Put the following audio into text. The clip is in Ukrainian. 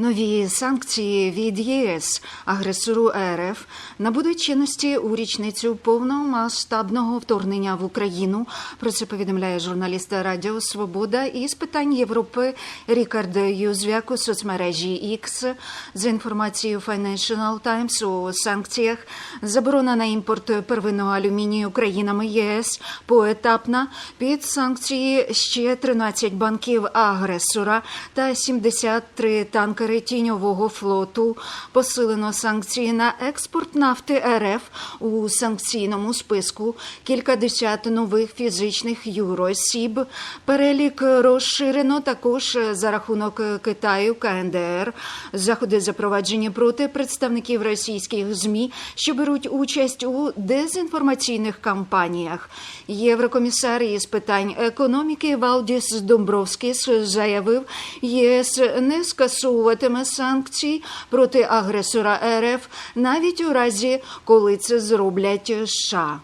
Нові санкції від ЄС агресору РФ набудуть чинності у річницю повномасштабного вторгнення в Україну. Про це повідомляє журналіст Радіо Свобода із питань Європи Рікард Юзвяк у соцмережі X. За інформацією Financial Times у санкціях заборона на імпорт первинного алюмінію країнами ЄС поетапна під санкції ще 13 банків агресора та 73 танкери тіньового флоту. Посилено санкції на експорт нафти РФ у санкційному списку. Кілька десят нових фізичних юросіб. Перелік розширено також за рахунок Китаю, КНДР. Заходи запроваджені проти представників російських змі, що беруть участь у дезінформаційних кампаніях. Єврокомісар із питань економіки Валдіс Домбровскіс заявив, ЄС не скасовуватиме санкцій проти агресора РФ навіть у разі, коли це зроблять США.